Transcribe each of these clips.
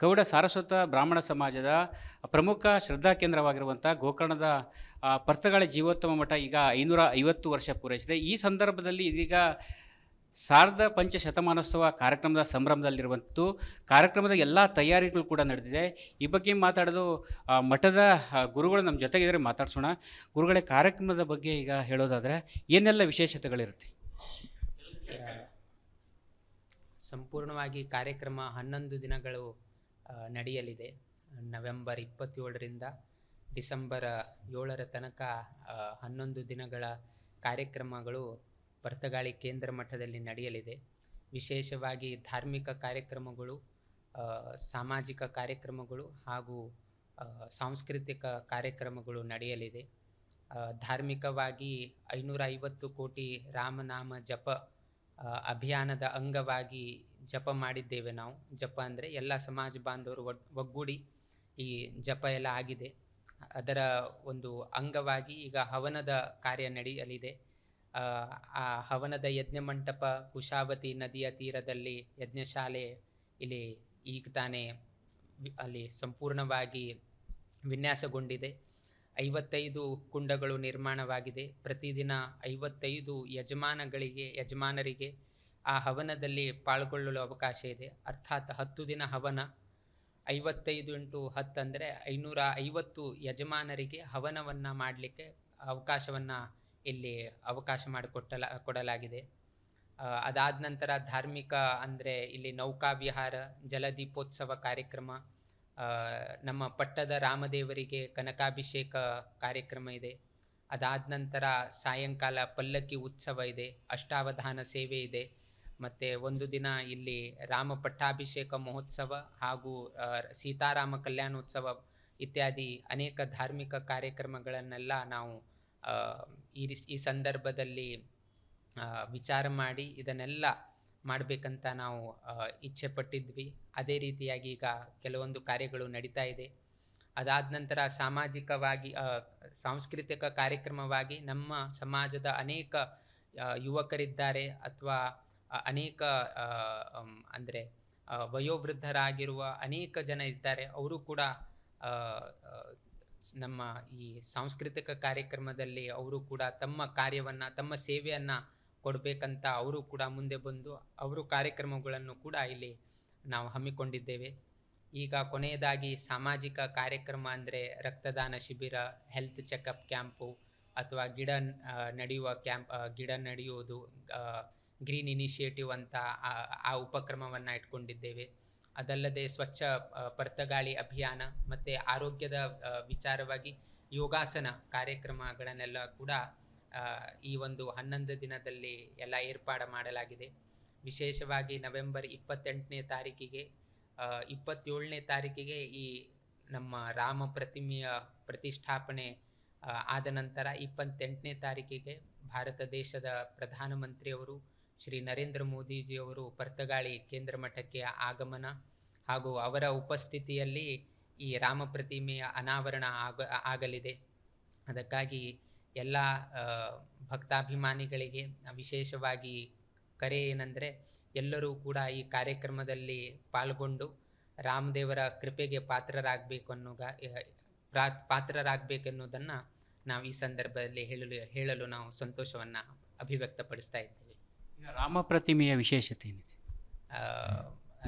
ಗೌಡ ಸಾರಸ್ವತ ಬ್ರಾಹ್ಮಣ ಸಮಾಜದ ಪ್ರಮುಖ ಶ್ರದ್ಧಾ ಕೇಂದ್ರವಾಗಿರುವಂಥ ಗೋಕರ್ಣದ ಪರ್ತಗಳ ಜೀವೋತ್ತಮ ಮಠ ಈಗ ಐನೂರ ಐವತ್ತು ವರ್ಷ ಪೂರೈಸಿದೆ. ಈ ಸಂದರ್ಭದಲ್ಲಿ ಇದೀಗ ಶಾರದಾ ಪಂಚ ಶತಮಾನೋತ್ಸವ ಕಾರ್ಯಕ್ರಮದ ಸಂಭ್ರಮದಲ್ಲಿರುವಂಥದ್ದು ಕಾರ್ಯಕ್ರಮದ ಎಲ್ಲ ತಯಾರಿಗಳು ಕೂಡ ನಡೆದಿದೆ. ಈ ಬಗ್ಗೆ ಮಾತಾಡೋದು ಮಠದ ಗುರುಗಳು ನಮ್ಮ ಜೊತೆಗಿದ್ರೆ ಮಾತಾಡ್ಸೋಣ. ಗುರುಗಳೇ, ಕಾರ್ಯಕ್ರಮದ ಬಗ್ಗೆ ಈಗ ಹೇಳೋದಾದರೆ ಏನೆಲ್ಲ ವಿಶೇಷತೆಗಳಿರುತ್ತೆ? ಸಂಪೂರ್ಣವಾಗಿ ಕಾರ್ಯಕ್ರಮ ಹನ್ನೊಂದು ದಿನಗಳು ನಡೆಯಲಿದೆ. ನವೆಂಬರ್ ಇಪ್ಪತ್ತೇಳರಿಂದ ಡಿಸೆಂಬರ್ ಏಳರ ತನಕ ಹನ್ನೊಂದು ದಿನಗಳ ಕಾರ್ಯಕ್ರಮಗಳು ಪರ್ತಗಾಳಿ ಕೇಂದ್ರ ಮಠದಲ್ಲಿ ನಡೆಯಲಿದೆ. ವಿಶೇಷವಾಗಿ ಧಾರ್ಮಿಕ ಕಾರ್ಯಕ್ರಮಗಳು ಸಾಮಾಜಿಕ ಕಾರ್ಯಕ್ರಮಗಳು ಹಾಗೂ ಸಾಂಸ್ಕೃತಿಕ ಕಾರ್ಯಕ್ರಮಗಳು ನಡೆಯಲಿದೆ. ಧಾರ್ಮಿಕವಾಗಿ ಐನೂರ ಐವತ್ತು ಕೋಟಿ ರಾಮನಾಮ ಜಪ ಅಭಿಯಾನದ ಅಂಗವಾಗಿ ಜಪ ಮಾಡಿದ್ದೇವೆ ನಾವು. ಜಪ ಅಂದರೆ ಎಲ್ಲ ಸಮಾಜ ಬಾಂಧವರು ಒಗ್ ಒಗ್ಗೂಡಿ ಈ ಜಪ ಎಲ್ಲ ಆಗಿದೆ. ಅದರ ಒಂದು ಅಂಗವಾಗಿ ಈಗ ಹವನದ ಕಾರ್ಯ ನಡೆಯಲಿದೆ. ಆ, ಆ ಹವನದ ಯಜ್ಞ ಮಂಟಪ ಕುಶಾವತಿ ನದಿಯ ತೀರದಲ್ಲಿ ಯಜ್ಞಶಾಲೆ ಇಲ್ಲಿ ಈಗ ತಾನೇ ಅಲ್ಲಿ ಸಂಪೂರ್ಣವಾಗಿ ವಿನ್ಯಾಸಗೊಂಡಿದೆ. ಐವತ್ತೈದು ಕುಂಡಗಳು ನಿರ್ಮಾಣವಾಗಿದೆ. ಪ್ರತಿದಿನ ಐವತ್ತೈದು ಯಜಮಾನಗಳಿಗೆ ಯಜಮಾನರಿಗೆ ಆ ಹವನದಲ್ಲಿ ಪಾಲ್ಗೊಳ್ಳಲು ಅವಕಾಶ ಇದೆ. ಅರ್ಥಾತ್ ಹತ್ತು ದಿನ ಹವನ, ಐವತ್ತೈದು ಇಂಟು ಹತ್ತು ಅಂದರೆ ಐನೂರ ಐವತ್ತು ಯಜಮಾನರಿಗೆ ಹವನವನ್ನು ಮಾಡಲಿಕ್ಕೆ ಅವಕಾಶವನ್ನು ಇಲ್ಲಿ ಅವಕಾಶ ಮಾಡಿಕೊಟ್ಟಲ, ಕೊಡಲಾಗಿದೆ. ಅದಾದ ನಂತರ ಧಾರ್ಮಿಕ ಅಂದರೆ ಇಲ್ಲಿ ನೌಕಾ ವಿಹಾರ ಜಲದೀಪೋತ್ಸವ ಕಾರ್ಯಕ್ರಮ ನಮ್ಮ ಪಟ್ಟದ ರಾಮದೇವರಿಗೆ ಕನಕಾಭಿಷೇಕ ಕಾರ್ಯಕ್ರಮ ಇದೆ. ಅದಾದ ನಂತರ ಸಾಯಂಕಾಲ ಪಲ್ಲಕ್ಕಿ ಉತ್ಸವ ಇದೆ, ಅಷ್ಟಾವಧಾನ ಸೇವೆ ಇದೆ. ಮತ್ತು ಒಂದು ದಿನ ಇಲ್ಲಿ ರಾಮ ಪಟ್ಟಾಭಿಷೇಕ ಮಹೋತ್ಸವ ಹಾಗೂ ಸೀತಾರಾಮ ಕಲ್ಯಾಣೋತ್ಸವ ಇತ್ಯಾದಿ ಅನೇಕ ಧಾರ್ಮಿಕ ಕಾರ್ಯಕ್ರಮಗಳನ್ನೆಲ್ಲ ನಾವು ಈ ಈ ಸಂದರ್ಭದಲ್ಲಿ ವಿಚಾರ ಮಾಡಿ ಇದನ್ನೆಲ್ಲ ಮಾಡಬೇಕಂತ ನಾವು ಇಚ್ಛೆ ಪಟ್ಟಿದ್ವಿ. ಅದೇ ರೀತಿಯಾಗಿ ಈಗ ಕೆಲವೊಂದು ಕಾರ್ಯಗಳು ನಡೀತಾ ಇದೆ. ಅದಾದ ನಂತರ ಸಾಮಾಜಿಕವಾಗಿ ಸಾಂಸ್ಕೃತಿಕ ಕಾರ್ಯಕ್ರಮವಾಗಿ ನಮ್ಮ ಸಮಾಜದ ಅನೇಕ ಯುವಕರಿದ್ದಾರೆ ಅಥವಾ ಅನೇಕ ಅಂದರೆ ವಯೋವೃದ್ಧರಾಗಿರುವ ಅನೇಕ ಜನ ಇದ್ದಾರೆ. ಅವರು ಕೂಡ ನಮ್ಮ ಈ ಸಾಂಸ್ಕೃತಿಕ ಕಾರ್ಯಕ್ರಮದಲ್ಲಿ ಅವರು ಕೂಡ ತಮ್ಮ ಕಾರ್ಯವನ್ನು, ತಮ್ಮ ಸೇವೆಯನ್ನು ಕೊಡಬೇಕಂತ ಅವರು ಕೂಡ ಮುಂದೆ ಬಂದು ಅವರು ಕಾರ್ಯಕ್ರಮಗಳನ್ನು ಕೂಡ ಇಲ್ಲಿ ನಾವು ಹಮ್ಮಿಕೊಂಡಿದ್ದೇವೆ. ಈಗ ಕೊನೆಯದಾಗಿ ಸಾಮಾಜಿಕ ಕಾರ್ಯಕ್ರಮ ಅಂದರೆ ರಕ್ತದಾನ ಶಿಬಿರ ಹೆಲ್ತ್ ಚೆಕಪ್ ಕ್ಯಾಂಪು ಅಥವಾ ಗಿಡ ನಡೆಯುವ ಕ್ಯಾಂಪ್ ಗಿಡ ನಡೆಯುವುದು ಗ್ರೀನ್ ಇನಿಷಿಯೇಟಿವ್ ಅಂತ ಆ- ಉಪಕ್ರಮವನ್ನು ಇಟ್ಕೊಂಡಿದ್ದೇವೆ. ಅದಲ್ಲದೆ ಸ್ವಚ್ಛ ಪರ್ತಗಾಳಿ ಅಭಿಯಾನ ಮತ್ತು ಆರೋಗ್ಯದ ವಿಚಾರವಾಗಿ ಯೋಗಾಸನ ಕಾರ್ಯಕ್ರಮಗಳನ್ನೆಲ್ಲ ಕೂಡ ಈ ಒಂದು ಹನ್ನೊಂದು ದಿನದಲ್ಲಿ ಎಲ್ಲ ಏರ್ಪಾಡು ಮಾಡಲಾಗಿದೆ. ವಿಶೇಷವಾಗಿ ನವೆಂಬರ್ ಇಪ್ಪತ್ತೆಂಟನೇ ತಾರೀಕಿಗೆ ಇಪ್ಪತ್ತೇಳನೇ ತಾರೀಕಿಗೆ ಈ ನಮ್ಮ ರಾಮ ಪ್ರತಿಮೆಯ ಪ್ರತಿಷ್ಠಾಪನೆ ಆದ ನಂತರ ಇಪ್ಪತ್ತೆಂಟನೇ ತಾರೀಕಿಗೆ ಭಾರತ ದೇಶದ ಪ್ರಧಾನಮಂತ್ರಿಯವರು ಶ್ರೀ ನರೇಂದ್ರ ಮೋದಿಜಿಯವರು ಪರ್ತಗಾಳಿ ಕೇಂದ್ರ ಮಠಕ್ಕೆ ಆಗಮನ ಹಾಗೂ ಅವರ ಉಪಸ್ಥಿತಿಯಲ್ಲಿ ಈ ರಾಮ ಪ್ರತಿಮೆಯ ಅನಾವರಣ ಆಗ, ಆಗಲಿದೆ. ಅದಕ್ಕಾಗಿ ಎಲ್ಲ ಭಕ್ತಾಭಿಮಾನಿಗಳಿಗೆ ವಿಶೇಷವಾಗಿ ಕರೆ ಏನಂದರೆ, ಎಲ್ಲರೂ ಕೂಡ ಈ ಕಾರ್ಯಕ್ರಮದಲ್ಲಿ ಪಾಲ್ಗೊಂಡು ರಾಮದೇವರ ಕೃಪೆಗೆ ಪಾತ್ರರಾಗಬೇಕು ಅನ್ನೋ ಪ್ರಾ, ಪಾತ್ರರಾಗಬೇಕೆನ್ನುವುದನ್ನು ನಾವು ಈ ಸಂದರ್ಭದಲ್ಲಿ ಹೇಳಲು ಹೇಳಲು ನಾವು ಸಂತೋಷವನ್ನು ಅಭಿವ್ಯಕ್ತಪಡಿಸ್ತಾ ಇದ್ದೇವೆ. ರಾಮ ಪ್ರತಿಮೆಯ ವಿಶೇಷತೆ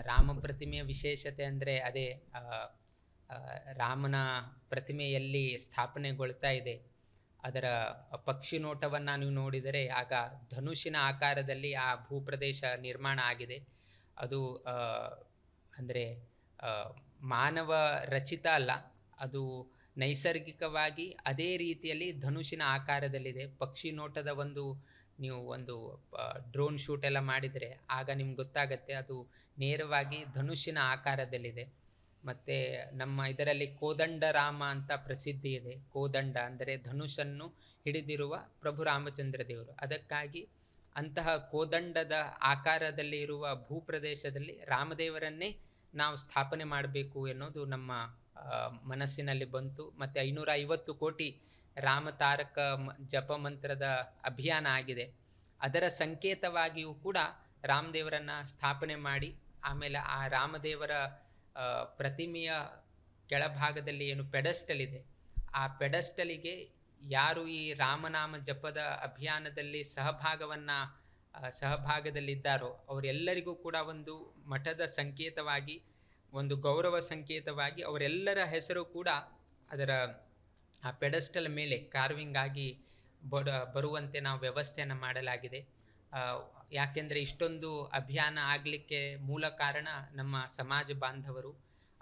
ರಾಮ ಪ್ರತಿಮೆಯ ವಿಶೇಷತೆ ಅಂದರೆ ಅದೇ ರಾಮನ ಪ್ರತಿಮೆಯಲ್ಲಿ ಸ್ಥಾಪನೆಗೊಳ್ತಾ ಇದೆ. ಅದರ ಪಕ್ಷಿ ನೋಟವನ್ನು ನೀವು ನೋಡಿದರೆ ಆಗ ಧನುಷಿನ ಆಕಾರದಲ್ಲಿ ಆ ಭೂಪ್ರದೇಶ ನಿರ್ಮಾಣ ಆಗಿದೆ. ಅದು ಅಂದರೆ ಮಾನವ ರಚಿತ ಅಲ್ಲ, ಅದು ನೈಸರ್ಗಿಕವಾಗಿ ಅದೇ ರೀತಿಯಲ್ಲಿ ಧನುಷಿನ ಆಕಾರದಲ್ಲಿದೆ. ಪಕ್ಷಿ ನೋಟದ ಒಂದು ನೀವು ಒಂದು ಡ್ರೋನ್ ಶೂಟ್ ಎಲ್ಲ ಮಾಡಿದರೆ ಆಗ ನಿಮ್ಗೆ ಗೊತ್ತಾಗತ್ತೆ ಅದು ನೇರವಾಗಿ ಧನುಷಿನ ಆಕಾರದಲ್ಲಿದೆ. ಮತ್ತು ನಮ್ಮ ಇದರಲ್ಲಿ ಕೋದಂಡ ರಾಮ ಅಂತ ಪ್ರಸಿದ್ಧಿ ಇದೆ. ಕೋದಂಡ ಅಂದರೆ ಧನುಷನ್ನು ಹಿಡಿದಿರುವ ಪ್ರಭು ರಾಮಚಂದ್ರ ದೇವರು. ಅದಕ್ಕಾಗಿ ಅಂತಹ ಕೋದಂಡದ ಆಕಾರದಲ್ಲಿ ಇರುವ ಭೂಪ್ರದೇಶದಲ್ಲಿ ರಾಮದೇವರನ್ನೇ ನಾವು ಸ್ಥಾಪನೆ ಮಾಡಬೇಕು ಎನ್ನುವುದು ನಮ್ಮ ಮನಸ್ಸಿನಲ್ಲಿ ಬಂತು. ಮತ್ತು ಐನೂರ ಐವತ್ತು ಕೋಟಿ ರಾಮ ತಾರಕ ಜಪ ಮಂತ್ರದ ಅಭಿಯಾನ ಆಗಿದೆ. ಅದರ ಸಂಕೇತವಾಗಿಯೂ ಕೂಡ ರಾಮದೇವರನ್ನ ಸ್ಥಾಪನೆ ಮಾಡಿ, ಆಮೇಲೆ ಆ ರಾಮದೇವರ ಪ್ರತಿಮೆಯ ಕೆಳಭಾಗದಲ್ಲಿ ಏನು ಪೆಡಸ್ಟಲ್ ಇದೆ, ಆ ಪೆಡಸ್ಟಲಿಗೆ ಯಾರು ಈ ರಾಮನಾಮ ಜಪದ ಅಭಿಯಾನದಲ್ಲಿ ಸಹಭಾಗವನ್ನ ಸಹಭಾಗದಲ್ಲಿದ್ದಾರೋ ಅವರೆಲ್ಲರಿಗೂ ಕೂಡ ಒಂದು ಮಠದ ಸಂಕೇತವಾಗಿ, ಒಂದು ಗೌರವ ಸಂಕೇತವಾಗಿ ಅವರೆಲ್ಲರ ಹೆಸರು ಕೂಡ ಅದರ ಆ ಪೆಡಸ್ಟಲ್ ಮೇಲೆ ಕಾರ್ವಿಂಗ್ ಆಗಿ ಬಡ, ಬರುವಂತೆ ನಾವು ವ್ಯವಸ್ಥೆಯನ್ನು ಮಾಡಲಾಗಿದೆ. ಯಾಕೆಂದರೆ ಇಷ್ಟೊಂದು ಅಭಿಯಾನ ಆಗಲಿಕ್ಕೆ ಮೂಲ ಕಾರಣ ನಮ್ಮ ಸಮಾಜ ಬಾಂಧವರು.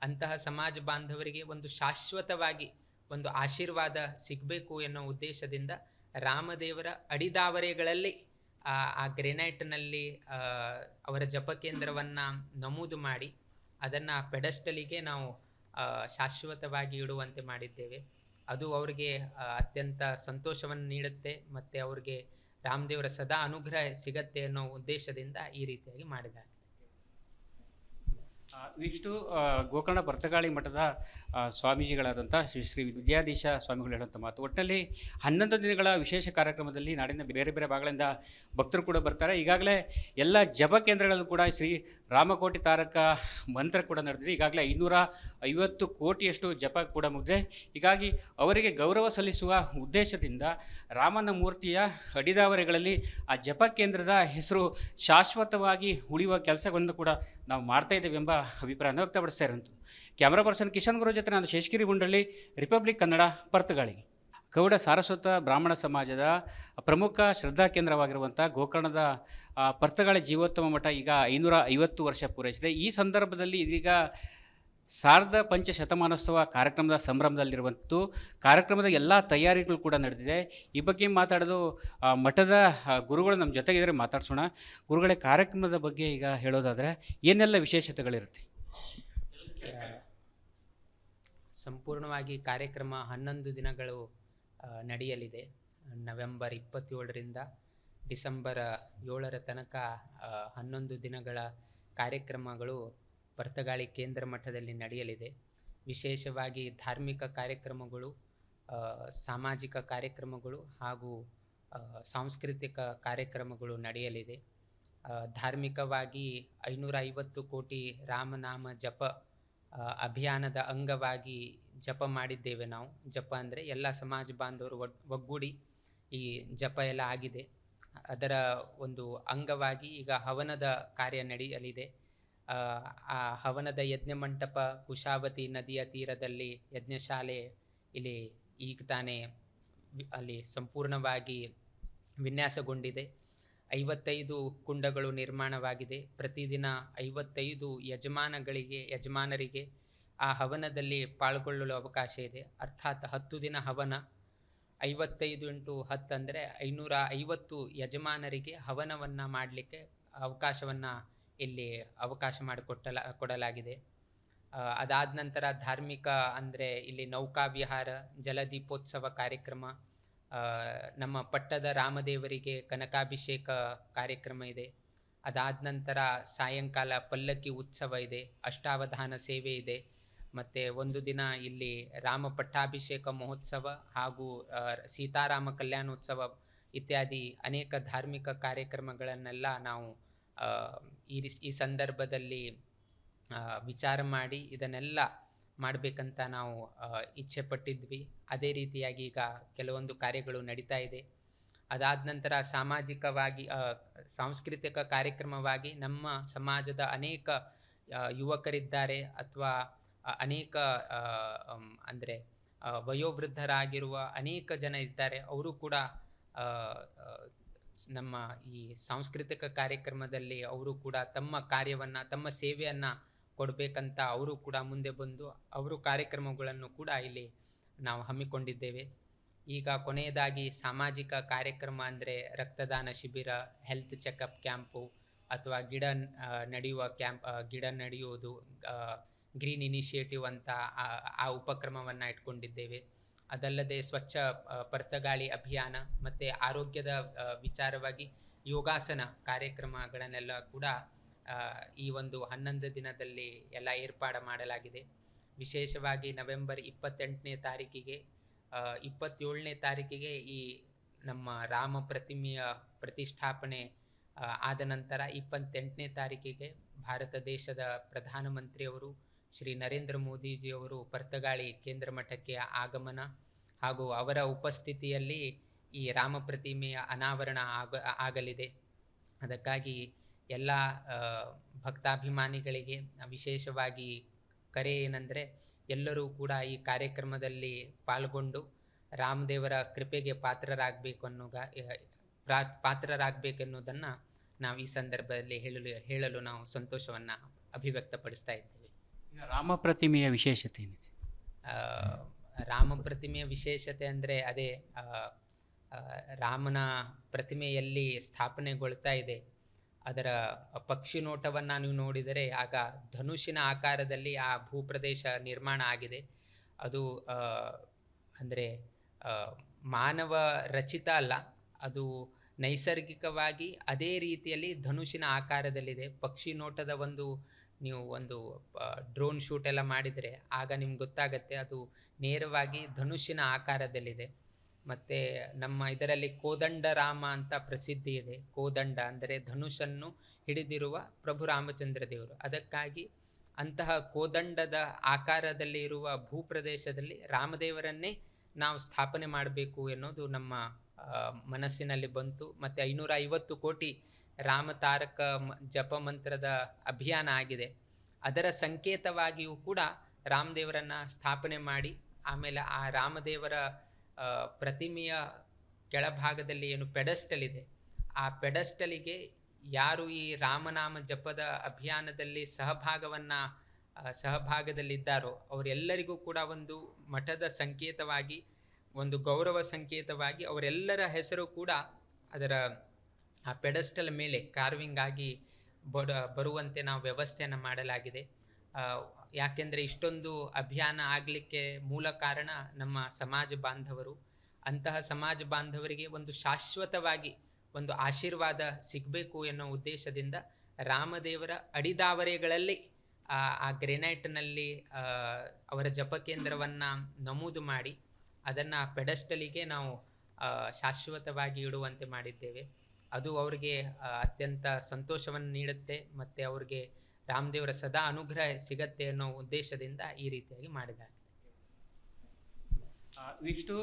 ಅಂತಹ ಸಮಾಜ ಬಾಂಧವರಿಗೆ ಒಂದು ಶಾಶ್ವತವಾಗಿ ಒಂದು ಆಶೀರ್ವಾದ ಸಿಗಬೇಕು ಎನ್ನೋ ಉದ್ದೇಶದಿಂದ ರಾಮದೇವರ ಅಡಿದಾವರೆಗಳಲ್ಲಿ, ಆ ಗ್ರೆನೈಟ್ನಲ್ಲಿ ಅವರ ಜಪಕೇಂದ್ರವನ್ನು ನಮೂದು ಮಾಡಿ, ಅದನ್ನು ಪೆಡಸ್ಟಲಿಗೆ ನಾವು ಶಾಶ್ವತವಾಗಿ ಇಡುವಂತೆ ಮಾಡಿದ್ದೇವೆ. ಅದು ಅವರಿಗೆ ಅತ್ಯಂತ ಸಂತೋಷವನ್ನು ನೀಡುತ್ತೆ ಮತ್ತು ಅವ್ರಿಗೆ ರಾಮದೇವರ ಸದಾ ಅನುಗ್ರಹ ಸಿಗತ್ತೆ ಅನ್ನೋ ಉದ್ದೇಶದಿಂದ ಈ ರೀತಿಯಾಗಿ ಮಾಡಿದ್ದಾರೆ. ಆ, ಗೋಕರ್ಣ ಭರ್ತಗಾಳಿ ಮಠದ ಸ್ವಾಮೀಜಿಗಳಾದಂಥ ಶ್ರೀ ಶ್ರೀ ವಿದ್ಯಾಧೀಶ ಸ್ವಾಮಿಗಳು ಹೇಳುವಂಥ ಮಾತು. ಒಟ್ಟಿನಲ್ಲಿ ಹನ್ನೊಂದು ದಿನಗಳ ವಿಶೇಷ ಕಾರ್ಯಕ್ರಮದಲ್ಲಿ ನಾಡಿನ ಬೇರೆ ಬೇರೆ ಭಾಗಗಳಿಂದ ಭಕ್ತರು ಕೂಡ ಬರ್ತಾರೆ. ಈಗಾಗಲೇ ಎಲ್ಲ ಜಪ ಕೇಂದ್ರಗಳಲ್ಲೂ ಕೂಡ ಶ್ರೀ ರಾಮಕೋಟಿ ತಾರಕ ಮಂತ್ರ ಕೂಡ ನಡೆದಿದೆ. ಈಗಾಗಲೇ ಐನೂರ ಐವತ್ತು ಕೋಟಿಯಷ್ಟು ಜಪ ಕೂಡ ಮುಗಿದೆ ಹೀಗಾಗಿ ಅವರಿಗೆ ಗೌರವ ಸಲ್ಲಿಸುವ ಉದ್ದೇಶದಿಂದ ರಾಮನ ಮೂರ್ತಿಯ ಅಡಿದಾವರೆಗಳಲ್ಲಿ ಆ ಜಪ ಕೇಂದ್ರದ ಹೆಸರು ಶಾಶ್ವತವಾಗಿ ಉಳಿಯುವ ಕೆಲಸವನ್ನು ಕೂಡ ನಾವು ಮಾಡ್ತಾ ಇದ್ದೇವೆ ಎಂಬ ಅಭಿಪ್ರಾಯವನ್ನು ವ್ಯಕ್ತಪಡಿಸ್ತಾ ಇರಂತು ಕ್ಯಾಮ್ರಾ ಪರ್ಸನ್ ಕಿಶನ್ ಗುರು ಜೊತೆ ನಾನು ಶೇಷಗಿರಿ ಗುಂಡಳ್ಳಿ ರಿಪಬ್ಲಿಕ್ ಕನ್ನಡ ಪರ್ತಗಾಳಿ ಗೌಡ ಸಾರಸ್ವತ ಬ್ರಾಹ್ಮಣ ಸಮಾಜದ ಪ್ರಮುಖ ಶ್ರದ್ಧಾ ಕೇಂದ್ರವಾಗಿರುವಂಥ ಗೋಕರ್ಣದ ಪರ್ತಗಾಳಿ ಜೀವೋತ್ತಮ ಮಠ ಈಗ ಐನೂರ ಐವತ್ತು ವರ್ಷ ಪೂರೈಸಿದೆ. ಈ ಸಂದರ್ಭದಲ್ಲಿ ಇದೀಗ ಸಾರ್ಧ ಪಂಚ ಶತಮಾನೋತ್ಸವ ಕಾರ್ಯಕ್ರಮದ ಸಂಭ್ರಮದಲ್ಲಿರುವಂಥದ್ದು ಕಾರ್ಯಕ್ರಮದ ಎಲ್ಲ ತಯಾರಿಗಳು ಕೂಡ ನಡೆದಿದೆ. ಈ ಬಗ್ಗೆ ಮಾತಾಡೋದು ಮಠದ ಗುರುಗಳು ನಮ್ಮ ಜೊತೆಗಿದ್ರೆ ಮಾತಾಡ್ಸೋಣ. ಗುರುಗಳೇ, ಕಾರ್ಯಕ್ರಮದ ಬಗ್ಗೆ ಈಗ ಹೇಳೋದಾದರೆ ಏನೆಲ್ಲ ವಿಶೇಷತೆಗಳಿರುತ್ತೆ? ಸಂಪೂರ್ಣವಾಗಿ ಕಾರ್ಯಕ್ರಮ ಹನ್ನೊಂದು ದಿನಗಳು ನಡೆಯಲಿದೆ. ನವೆಂಬರ್ ಇಪ್ಪತ್ತೇಳರಿಂದ ಡಿಸೆಂಬರ್ ಏಳರ ತನಕ ಹನ್ನೊಂದು ದಿನಗಳ ಕಾರ್ಯಕ್ರಮಗಳು ಭರ್ತಗಾಳಿ ಕೇಂದ್ರ ಮಠದಲ್ಲಿ ನಡೆಯಲಿದೆ. ವಿಶೇಷವಾಗಿ ಧಾರ್ಮಿಕ ಕಾರ್ಯಕ್ರಮಗಳು ಸಾಮಾಜಿಕ ಕಾರ್ಯಕ್ರಮಗಳು ಹಾಗೂ ಸಾಂಸ್ಕೃತಿಕ ಕಾರ್ಯಕ್ರಮಗಳು ನಡೆಯಲಿದೆ. ಧಾರ್ಮಿಕವಾಗಿ ಐನೂರ ಐವತ್ತು ಕೋಟಿ ರಾಮನಾಮ ಜಪ ಅಭಿಯಾನದ ಅಂಗವಾಗಿ ಜಪ ಮಾಡಿದ್ದೇವೆ ನಾವು. ಜಪ ಅಂದರೆ ಎಲ್ಲ ಸಮಾಜ ಬಾಂಧವರು ಒಗ್, ಒಗ್ಗೂಡಿ ಈ ಜಪ ಎಲ್ಲ ಆಗಿದೆ. ಅದರ ಒಂದು ಅಂಗವಾಗಿ ಈಗ ಹವನದ ಕಾರ್ಯ ನಡೆಯಲಿದೆ. ಆ, ಹವನದ ಯಜ್ಞ ಮಂಟಪ ಕುಶಾವತಿ ನದಿಯ ತೀರದಲ್ಲಿ ಯಜ್ಞಶಾಲೆ ಇಲ್ಲಿ ಈಗ ತಾನೇ ಅಲ್ಲಿ ಸಂಪೂರ್ಣವಾಗಿ ವಿನ್ಯಾಸಗೊಂಡಿದೆ. ಐವತ್ತೈದು ಕುಂಡಗಳು ನಿರ್ಮಾಣವಾಗಿದೆ. ಪ್ರತಿದಿನ ಐವತ್ತೈದು ಯಜಮಾನಗಳಿಗೆ ಯಜಮಾನರಿಗೆ ಆ ಹವನದಲ್ಲಿ ಪಾಲ್ಗೊಳ್ಳಲು ಅವಕಾಶ ಇದೆ. ಅರ್ಥಾತ್ ಹತ್ತು ದಿನ ಹವನ ಐವತ್ತೈದು ಇಂಟು ಹತ್ತು ಅಂದರೆ ಐನೂರ ಐವತ್ತು ಯಜಮಾನರಿಗೆ ಹವನವನ್ನು ಮಾಡಲಿಕ್ಕೆ ಅವಕಾಶವನ್ನು ಇಲ್ಲಿ ಅವಕಾಶ ಮಾಡಿಕೊಟ್ಟಲ, ಕೊಡಲಾಗಿದೆ. ಅದಾದ ನಂತರ ಧಾರ್ಮಿಕ ಅಂದರೆ ಇಲ್ಲಿ ನೌಕಾ ವಿಹಾರ ಜಲದೀಪೋತ್ಸವ ಕಾರ್ಯಕ್ರಮ ನಮ್ಮ ಪಟ್ಟದ ರಾಮದೇವರಿಗೆ ಕನಕಾಭಿಷೇಕ ಕಾರ್ಯಕ್ರಮ ಇದೆ. ಅದಾದ ನಂತರ ಸಾಯಂಕಾಲ ಪಲ್ಲಕ್ಕಿ ಉತ್ಸವ ಇದೆ, ಅಷ್ಟಾವಧಾನ ಸೇವೆ ಇದೆ. ಮತ್ತು ಒಂದು ದಿನ ಇಲ್ಲಿ ರಾಮ ಪಟ್ಟಾಭಿಷೇಕ ಮಹೋತ್ಸವ ಹಾಗೂ ಸೀತಾರಾಮ ಕಲ್ಯಾಣೋತ್ಸವ ಇತ್ಯಾದಿ ಅನೇಕ ಧಾರ್ಮಿಕ ಕಾರ್ಯಕ್ರಮಗಳನ್ನೆಲ್ಲ ನಾವು ಈ ಈ ಸಂದರ್ಭದಲ್ಲಿ ವಿಚಾರ ಮಾಡಿ ಇದನ್ನೆಲ್ಲ ಮಾಡಬೇಕಂತ ನಾವು ಇಚ್ಛೆ ಪಟ್ಟಿದ್ವಿ ಅದೇ ರೀತಿಯಾಗಿ ಈಗ ಕೆಲವೊಂದು ಕಾರ್ಯಗಳು ನಡೀತಾ ಇದೆ. ಅದಾದ ನಂತರ ಸಾಮಾಜಿಕವಾಗಿ ಸಾಂಸ್ಕೃತಿಕ ಕಾರ್ಯಕ್ರಮವಾಗಿ ನಮ್ಮ ಸಮಾಜದ ಅನೇಕ ಯುವಕರಿದ್ದಾರೆ ಅಥವಾ ಅನೇಕ ಅಂದರೆ ವಯೋವೃದ್ಧರಾಗಿರುವ ಅನೇಕ ಜನ ಇದ್ದಾರೆ. ಅವರು ಕೂಡ ನಮ್ಮ ಈ ಸಾಂಸ್ಕೃತಿಕ ಕಾರ್ಯಕ್ರಮದಲ್ಲಿ ಅವರು ಕೂಡ ತಮ್ಮ ಕಾರ್ಯವನ್ನು, ತಮ್ಮ ಸೇವೆಯನ್ನು ಕೊಡಬೇಕಂತ ಅವರು ಕೂಡ ಮುಂದೆ ಬಂದು ಅವರು ಕಾರ್ಯಕ್ರಮಗಳನ್ನು ಕೂಡ ಇಲ್ಲಿ ನಾವು ಹಮ್ಮಿಕೊಂಡಿದ್ದೇವೆ. ಈಗ ಕೊನೆಯದಾಗಿ ಸಾಮಾಜಿಕ ಕಾರ್ಯಕ್ರಮ ಅಂದರೆ ರಕ್ತದಾನ ಶಿಬಿರ ಹೆಲ್ತ್ ಚೆಕಪ್ ಕ್ಯಾಂಪು ಅಥವಾ ಗಿಡ ನಡೆಯುವ ಕ್ಯಾಂಪ್ ಗಿಡ ನಡೆಯುವುದು ಗ್ರೀನ್ ಇನಿಷಿಯೇಟಿವ್ ಅಂತ ಆ ಉಪಕ್ರಮವನ್ನು ಇಟ್ಕೊಂಡಿದ್ದೇವೆ. ಅದಲ್ಲದೆ ಸ್ವಚ್ಛ ಪರ್ತಗಾಳಿ ಅಭಿಯಾನ ಮತ್ತು ಆರೋಗ್ಯದ ವಿಚಾರವಾಗಿ ಯೋಗಾಸನ ಕಾರ್ಯಕ್ರಮಗಳನ್ನೆಲ್ಲ ಕೂಡ ಈ ಒಂದು ಹನ್ನೊಂದು ದಿನದಲ್ಲಿ ಎಲ್ಲ ಏರ್ಪಾಡು ಮಾಡಲಾಗಿದೆ. ವಿಶೇಷವಾಗಿ ನವೆಂಬರ್ ಇಪ್ಪತ್ತೆಂಟನೇ ತಾರೀಕಿಗೆ ಇಪ್ಪತ್ತೇಳನೇ ತಾರೀಕಿಗೆ ಈ ನಮ್ಮ ರಾಮ ಪ್ರತಿಮೆಯ ಪ್ರತಿಷ್ಠಾಪನೆ ಆದ ನಂತರ ಇಪ್ಪತ್ತೆಂಟನೇ ತಾರೀಕಿಗೆ ಭಾರತ ದೇಶದ ಪ್ರಧಾನಮಂತ್ರಿಯವರು ಶ್ರೀ ನರೇಂದ್ರ ಮೋದಿಜಿಯವರು ಪರ್ತಗಾಳಿ ಕೇಂದ್ರ ಮಠಕ್ಕೆ ಆಗಮನ ಹಾಗೂ ಅವರ ಉಪಸ್ಥಿತಿಯಲ್ಲಿ ಈ ರಾಮ ಪ್ರತಿಮೆಯ ಅನಾವರಣ ಆಗ, ಆಗಲಿದೆ. ಅದಕ್ಕಾಗಿ ಎಲ್ಲ ಭಕ್ತಾಭಿಮಾನಿಗಳಿಗೆ ವಿಶೇಷವಾಗಿ ಕರೆ ಏನಂದರೆ ಎಲ್ಲರೂ ಕೂಡ ಈ ಕಾರ್ಯಕ್ರಮದಲ್ಲಿ ಪಾಲ್ಗೊಂಡು ರಾಮದೇವರ ಕೃಪೆಗೆ ಪಾತ್ರರಾಗಬೇಕು ಅನ್ನೋ ಪ್ರಾ- ಪಾತ್ರರಾಗಬೇಕೆನ್ನುವುದನ್ನು ನಾವು ಈ ಸಂದರ್ಭದಲ್ಲಿ ಹೇಳಲು ಹೇಳಲು ನಾವು ಸಂತೋಷವನ್ನು ಅಭಿವ್ಯಕ್ತಪಡಿಸ್ತಾ ಇದ್ದೇವೆ. ರಾಮ ಪ್ರತಿಮೆಯ ವಿಶೇಷತೆ ಏನಿದೆ? ರಾಮ ಪ್ರತಿಮೆಯ ವಿಶೇಷತೆ ಅಂದರೆ ಅದೇ ರಾಮನ ಪ್ರತಿಮೆಯಲ್ಲಿ ಸ್ಥಾಪನೆಗೊಳ್ತಾ ಇದೆ. ಅದರ ಪಕ್ಷಿ ನೋಟವನ್ನು ನೀವು ನೋಡಿದರೆ ಆಗ ಧನುಷಿನ ಆಕಾರದಲ್ಲಿ ಆ ಭೂಪ್ರದೇಶ ನಿರ್ಮಾಣ ಆಗಿದೆ. ಅದು ಅಂದರೆ ಮಾನವ ರಚಿತ ಅಲ್ಲ, ಅದು ನೈಸರ್ಗಿಕವಾಗಿ ಅದೇ ರೀತಿಯಲ್ಲಿ ಧನುಷಿನ ಆಕಾರದಲ್ಲಿದೆ. ಪಕ್ಷಿ ನೋಟದ ಒಂದು ನೀವು ಒಂದು ಡ್ರೋನ್ ಶೂಟ್ ಎಲ್ಲ ಮಾಡಿದರೆ ಆಗ ನಿಮ್ಗೆ ಗೊತ್ತಾಗತ್ತೆ ಅದು ನೇರವಾಗಿ ಧನುಷಿನ ಆಕಾರದಲ್ಲಿದೆ. ಮತ್ತು ನಮ್ಮ ಇದರಲ್ಲಿ ಕೋದಂಡ ರಾಮ ಅಂತ ಪ್ರಸಿದ್ಧಿ ಇದೆ. ಕೋದಂಡ ಅಂದರೆ ಧನುಷನ್ನು ಹಿಡಿದಿರುವ ಪ್ರಭು ರಾಮಚಂದ್ರ ದೇವರು. ಅದಕ್ಕಾಗಿ ಅಂತಹ ಕೋದಂಡದ ಆಕಾರದಲ್ಲಿ ಇರುವ ಭೂಪ್ರದೇಶದಲ್ಲಿ ರಾಮದೇವರನ್ನೇ ನಾವು ಸ್ಥಾಪನೆ ಮಾಡಬೇಕು ಎನ್ನುವುದು ನಮ್ಮ ಮನಸ್ಸಿನಲ್ಲಿ ಬಂತು. ಮತ್ತು ಐನೂರ ಐವತ್ತು ಕೋಟಿ ರಾಮ ತಾರಕ ಜಪ ಮಂತ್ರದ ಅಭಿಯಾನ ಆಗಿದೆ. ಅದರ ಸಂಕೇತವಾಗಿಯೂ ಕೂಡ ರಾಮದೇವರನ್ನ ಸ್ಥಾಪನೆ ಮಾಡಿ, ಆಮೇಲೆ ಆ ರಾಮದೇವರ ಪ್ರತಿಮೆಯ ಕೆಳಭಾಗದಲ್ಲಿ ಏನು ಪೆಡಸ್ಟಲ್ ಇದೆ, ಆ ಪೆಡಸ್ಟಲಿಗೆ ಯಾರು ಈ ರಾಮನಾಮ ಜಪದ ಅಭಿಯಾನದಲ್ಲಿ ಸಹಭಾಗವನ್ನ ಸಹಭಾಗದಲ್ಲಿದ್ದಾರೋ ಅವರೆಲ್ಲರಿಗೂ ಕೂಡ ಒಂದು ಮಠದ ಸಂಕೇತವಾಗಿ, ಒಂದು ಗೌರವ ಸಂಕೇತವಾಗಿ ಅವರೆಲ್ಲರ ಹೆಸರು ಕೂಡ ಅದರ ಆ ಪೆಡಸ್ಟಲ್ ಮೇಲೆ ಕಾರ್ವಿಂಗ್ ಆಗಿ ಬಡ, ಬರುವಂತೆ ನಾವು ವ್ಯವಸ್ಥೆಯನ್ನು ಮಾಡಲಾಗಿದೆ. ಯಾಕೆಂದರೆ ಇಷ್ಟೊಂದು ಅಭಿಯಾನ ಆಗಲಿಕ್ಕೆ ಮೂಲ ಕಾರಣ ನಮ್ಮ ಸಮಾಜ ಬಾಂಧವರು. ಅಂತಹ ಸಮಾಜ ಬಾಂಧವರಿಗೆ ಒಂದು ಶಾಶ್ವತವಾಗಿ ಒಂದು ಆಶೀರ್ವಾದ ಸಿಗಬೇಕು ಎನ್ನುವ ಉದ್ದೇಶದಿಂದ ರಾಮದೇವರ ಅಡಿದಾವರೆಗಳಲ್ಲಿ, ಆ ಗ್ರೆನೈಟ್ನಲ್ಲಿ ಅವರ ಜಪಕೇಂದ್ರವನ್ನು ನಮೂದು ಮಾಡಿ, ಅದನ್ನು ಪೆಡಸ್ಟಲಿಗೆ ನಾವು ಶಾಶ್ವತವಾಗಿ ಇಡುವಂತೆ ಮಾಡಿದ್ದೇವೆ. ಅದು ಅವರಿಗೆ ಅತ್ಯಂತ ಸಂತೋಷವನ್ನು ನೀಡುತ್ತೆ ಮತ್ತು ಅವ್ರಿಗೆ ರಾಮದೇವರ ಸದಾ ಅನುಗ್ರಹ ಸಿಗತ್ತೆ ಅನ್ನೋ ಉದ್ದೇಶದಿಂದ ಈ ರೀತಿಯಾಗಿ ಮಾಡಿದ್ದಾರೆ. ಇಷ್ಟು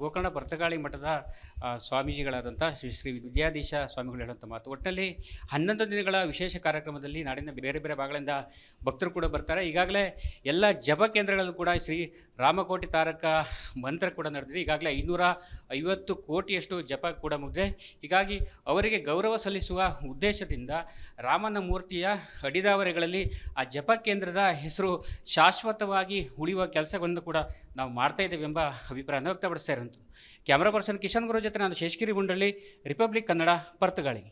ಗೋಕರ್ಣ ಭರ್ತಗಾಳಿ ಮಠದ ಸ್ವಾಮೀಜಿಗಳಾದಂಥ ಶ್ರೀ ಶ್ರೀ ವಿದ್ಯಾಧೀಶ ಸ್ವಾಮಿಗಳು ಹೇಳುವಂಥ ಮಾತು. ಒಟ್ಟಿನಲ್ಲಿ ಹನ್ನೊಂದು ದಿನಗಳ ವಿಶೇಷ ಕಾರ್ಯಕ್ರಮದಲ್ಲಿ ನಾಡಿನ ಬೇರೆ ಬೇರೆ ಭಾಗಗಳಿಂದ ಭಕ್ತರು ಕೂಡ ಬರ್ತಾರೆ. ಈಗಾಗಲೇ ಎಲ್ಲ ಜಪ ಕೇಂದ್ರಗಳಲ್ಲೂ ಕೂಡ ಶ್ರೀ ರಾಮಕೋಟಿ ತಾರಕ ಮಂತ್ರ ಕೂಡ ನಡೆದಿದೆ. ಈಗಾಗಲೇ ಐನೂರ ಐವತ್ತು ಕೋಟಿಯಷ್ಟು ಜಪ ಕೂಡ ಮುಗಿದೆ ಹೀಗಾಗಿ ಅವರಿಗೆ ಗೌರವ ಸಲ್ಲಿಸುವ ಉದ್ದೇಶದಿಂದ ರಾಮನ ಮೂರ್ತಿಯ ಅಡಿದಾವರೆಗಳಲ್ಲಿ ಆ ಜಪ ಕೇಂದ್ರದ ಹೆಸರು ಶಾಶ್ವತವಾಗಿ ಉಳಿಯುವ ಕೆಲಸವನ್ನು ಕೂಡ ನಾವು ಮಾಡ್ತಾ ಇದ್ದೇವೆ ಎಂಬ ಅಭಿಪ್ರಾಯನ ವ್ಯಕ್ತಪಡಿಸ್ತಾ ಇರುವಂಥದ್ದು ಕ್ಯಾಮ್ರಾ ಪರ್ಸನ್ ಕಿಶನ್ ಗುರು ಜೊತೆ ನಾನು ಶೇಷಗಿರಿ ಗುಂಡಳ್ಳಿ ರಿಪಬ್ಲಿಕ್ ಕನ್ನಡ ಪರ್ತಗಾಳಿ